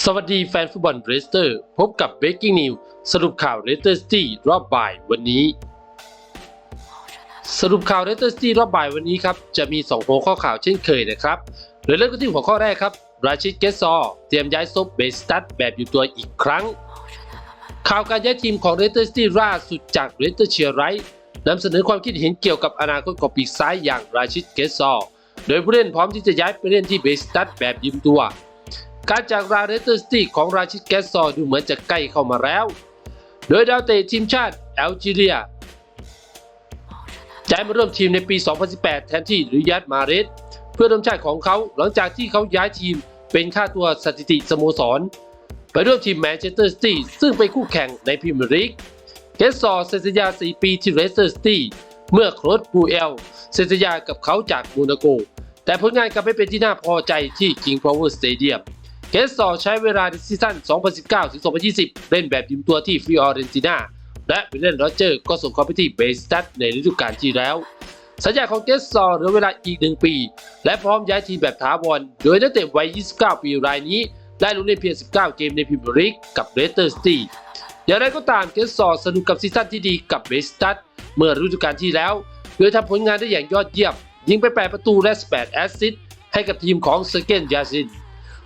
สวัสดีแฟนฟุตบอลเรสเตอร์ พบกับ Breaking News สรุปข่าวเรสเตอร์ซิตี้รอบบ่ายวันนี้ สรุปข่าวเรสเตอร์ซิตี้รอบบ่ายวันนี้ครับ จะมี 2 หัวข้อข่าวเช่นเคยนะครับโดยเริ่มกันที่หัวข้อแรกครับ ราชิดเกสซอร์เตรียมย้ายซบเบสตัดแบบอยู่ตัวอีกครั้ง ข่าวการย้ายทีมของเรสเตอร์ซิตี้ล่าสุดจากเรสเตอร์เชียร์ไรท์นำเสนอความคิดเห็นเกี่ยวกับอนาคตของปีกซ้ายอย่างราชิดเกสซอร์โดยผู้เล่นพร้อมที่จะย้ายไปเล่นที่เบสตัดแบบยืมตัว การจากลาเรสเตอร์ซิตี้ของราชิดแกสซอดูเหมือนจะใกล้เข้ามาแล้ว โดยดาวเตะทีมชาติแอลจีเรียย้ายมาร่วมทีมในปี 2018 แทนที่ริยัดมาเรสเพื่อร่วมชาติของเขาหลังจากที่เขาย้ายทีมเป็นค่าตัวสถิติสโมสร ไปร่วมทีมแมนเชสเตอร์ซิตี้ซึ่งเป็นคู่แข่งในพรีเมียร์ลีกเกสซอเซ็นสัญญา 4 ปีที่เรสเตอร์ซิตี้เมื่อโครสบูเอลเซ็นสัญญากับเขาจากมูนาโก แต่ผลงานกลับไม่เป็นที่น่าพอใจที่ King Power Stadium เกส ซอร์ใช้เวลาในซีซั่น 2019-2020 เล่นแบบยืมตัวที่ฟิออเรนตินาและวิลเลนโรเจอร์ก็ส่งเขาไปที่เบสตัดในฤดูกาลที่แล้ว สัญญาของเกสซอร์เหลือเวลาอีกหนึ่งปี และพร้อมย้ายทีมแบบถาวรโดยนักเตะวัย 29 ปีรายนี้ ได้ลงเล่นเพียง 19 เกมในพรีเมียร์ลีกกับเรสเตอร์ซิตี้อย่างไรก็ตามเกสซอร์สนุกกับซีซั่นที่ดีกับเบสตัดเมื่อฤดูกาลที่แล้ว โดยทำผลงานได้อย่างยอดเยี่ยมยิงไป 8 ประตูและ 8 แอสซิสต์ให้กับทีมของเซอร์เกนยาซิน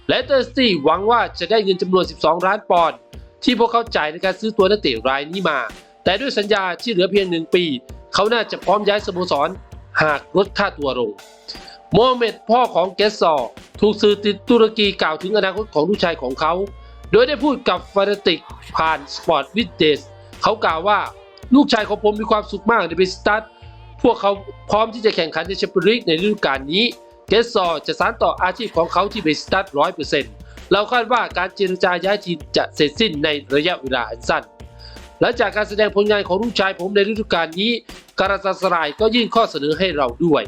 และเตอร์สตี้หวังว่าจะได้เงินจำนวน 12 ล้านปอนด์ที่พวกเขาจ่ายในการซื้อตัวนักเตะรายนี้มา แต่ด้วยสัญญาที่เหลือเพียงหนึ่งปี เขาน่าจะพร้อมย้ายสโมสร หากลดค่าตัวลงโมเมดพ่อของเกสซอร์ถูกสื่อติดตุรกีกล่าวถึงอนาคตของลูกชายของเขา โดยได้พูดกับฟานาติกผ่านสปอร์ตวิดเดสเขากล่าวว่าลูกชายของผมมีความสุขมากในเบสตัดพวกเขาพร้อมที่จะแข่งขันในแชมเปี้ยนลีกในฤดูกาลนี้ เกสซอร์จะสานต่ออาชีพของเขาที่เบสตัดร้อยเปอร์เซ็นต์เราคาดว่าการเจรจาย้ายทีมจะเสร็จสิ้นในระยะเวลาอันสั้น หลังจากการแสดงผลงานของลูกชายผมในฤดูกาลนี้ การาตาสรายก็ยื่นข้อเสนอให้เราด้วย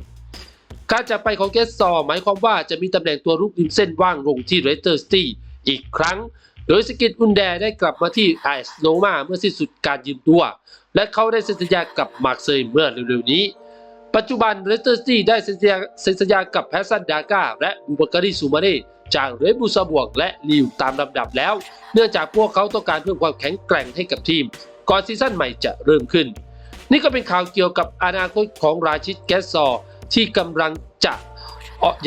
การจากไปของเกสซอร์หมายความว่าจะมีตำแหน่งตัวรุกริมเส้นว่างลงที่เรสเตอร์สตี้อีกครั้ง โดยสกิทอุนแดได้กลับมาที่ไอสโนมาเมื่อสิ้นสุดการยืมตัว และเขาได้เซ็นสัญญากับมาร์เซย์เมื่อเร็วๆนี้ ปัจจุบันเรสเตอร์ซิตี้ได้เซ็นสัญญาเซ็นสัญญากับแพสซันดาก้าและบูบาการีซูมาเน่จากเรบูซาบวกและลิวตามลำดับแล้ว เนื่องจากพวกเขาต้องการเพิ่มความแข็งแกร่งให้กับทีม ก่อนซีซั่นใหม่จะเริ่มขึ้น นี่ก็เป็นข่าวเกี่ยวกับอนาคตของราชิดแกสซอที่กำลังจะ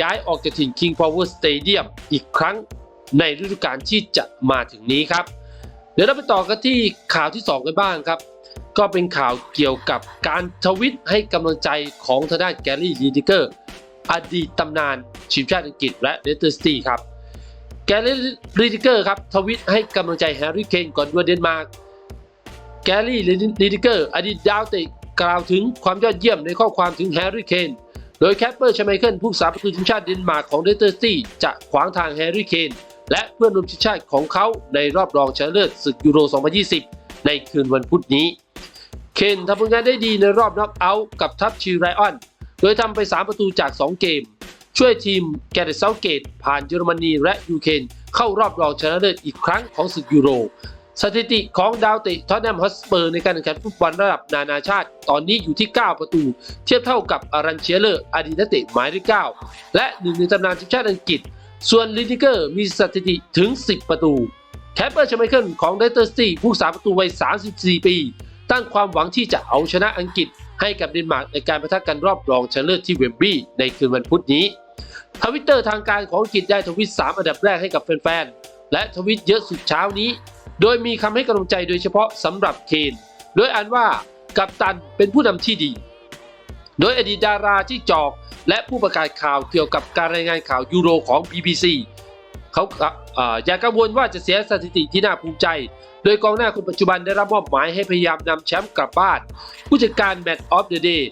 ย้ายออกจากถิ่น King Power Stadium อีกครั้งในฤดูกาลที่จะมาถึงนี้ครับ เดี๋ยวเราไปต่อกันที่ข่าวที่ 2 กันบ้างครับ ก็เป็นข่าวเกี่ยวกับการทวิตให้กำลังใจของทางด้านแกลลี่ลีดิเกอร์อดีตตำนานทีมชาติอังกฤษและเลสเตอร์ซิตี้ครับ แกลลี่ลีดิเกอร์ครับทวิตให้กำลังใจแฮร์รี่เคนก่อนดวลเดนมาร์กแกลลี่ลีดิเกอร์อดีตดาวเตะกล่าวถึงความยอดเยี่ยมในข้อความถึงแฮร์รี่เคนโดยแคปเปอร์ชไมเคิลผู้สาประตูทีมชาติเดนมาร์กของเลสเตอร์ซิตี้จะขวางทางแฮร์รี่เคนและเพื่อนร่วมทีมชาติของเขาในรอบรองชนะเลิศศึกยูโร 2020 ในคืนวันพุธนี้ เคนทำผลงานได้ดีในรอบน็อกเอาท์กับทัพชิไรออน โดยทำไป 3 ประตูจาก 2 เกม ช่วยทีมแกเรตเซาเกต ผ่านเยอรมนีและยูเครนเข้ารอบรองชนะเลิศอีกครั้งของศึกยูโร สถิติของดาวเตะทอตแนมฮอสเปอร์ในการแข่งขันฟุตบอลระดับนานาชาติ ตอนนี้อยู่ที่ 9 ประตู เทียบเท่ากับอารันเชียเลอร์อดีตนักเตะหมายเลข9และหนึ่งในตำนานทีมชาติอังกฤษ ส่วนลินดิเกอร์มีสถิติถึง 10 ประตูแคปเปอร์ชไมเคิลของเดสเตอร์สตี้ผู้สาประตูวัย 34 ปี ตั้งความหวังที่จะเอาชนะอังกฤษ ให้กับเดนมาร์กในการประทะกันรอบรองชนะเลิศที่เวมบลีย์ในคืนวันพุธนี้ทวิตเตอร์ทางการของอังกฤษได้ทวิต 3 อันดับแรกให้กับแฟนๆ และทวิตเยอะสุดเช้านี้ โดยมีคำให้กำลังใจโดยเฉพาะสำหรับเคน โดยอ่านว่ากัปตันเป็นผู้นำที่ดี โดยอดีตดาราที่จอกและผู้ประกาศข่าวเกี่ยวกับการรายงานข่าวยูโรของ BBC เขา อย่ากังวลว่าจะเสียสถิติที่น่าภูมิใจ โดยกองหน้าคนปัจจุบันได้รับมอบหมายให้พยายามนำแชมป์กลับบ้าน ผู้จัดการ Match of the Day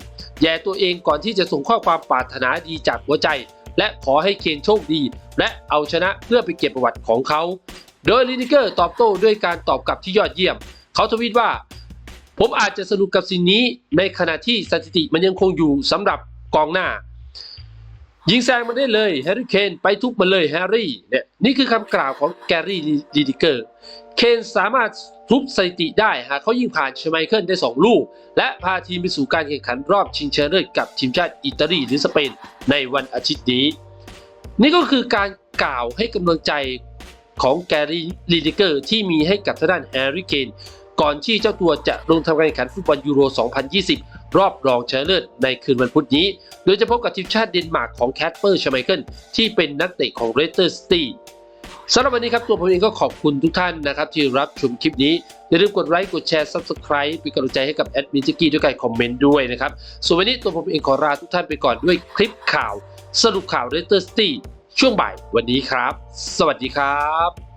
แย่ตัวเองก่อนที่จะส่งข้อความปรารถนาดีจากหัวใจ และขอให้เคนโชคดี และเอาชนะเพื่อไปเก็บประวัติของเขา โดยลินิเกอร์ตอบโต้ด้วยการตอบกลับที่ยอดเยี่ยม เขาทวีตว่า ผมอาจจะสนุกกับสิ่งนี้ในขณะที่สถิติมันยังคงอยู่สำหรับกองหน้า ยิงแซงมันได้เลยแฮร์รี่เคนไปทุบมันเลยแฮร์รี่เนี่ยนี่คือคำกล่าวของแกรี่ลีดิเกอร์เคนสามารถทุบสถิติได้หากเขายิงผ่านเชไมเคิลได้ 2 ลูก และพาทีมไปสู่การแข่งขันรอบชิงชนะเลิศกับทีมชาติอิตาลีหรือสเปนในวันอาทิตย์นี้ นี่ก็คือการกล่าวให้กำลังใจของแกรี่ลีดิเกอร์ที่มีให้กับทางด้านแฮร์รี่เคนก่อนที่เจ้าตัวจะลงทำการแข่งขันฟุตบอลยูโร 2020 รอบรองชนะเลิศในคืนวันพุธนี้ โดยจะพบกับทีมชาติเดนมาร์กของแคทเปอร์ชไมเคิลที่เป็นนักเตะของเรสเตอร์สตีสำหรับวันนี้ครับตัวผมเองก็ขอบคุณทุกท่านนะครับที่รับชมคลิปนี้ อย่าลืมกดไลค์กดแชร์ Subscribe เป็นกำลังใจให้กับแอดมินจิกกี้ด้วยการคอมเมนต์ด้วยนะครับ ส่วนวันนี้ตัวผมเองขอลาทุกท่านไปก่อนด้วยคลิปข่าว สรุปข่าวเรสเตอร์สตีช่วงบ่ายวันนี้ครับ สวัสดีครับ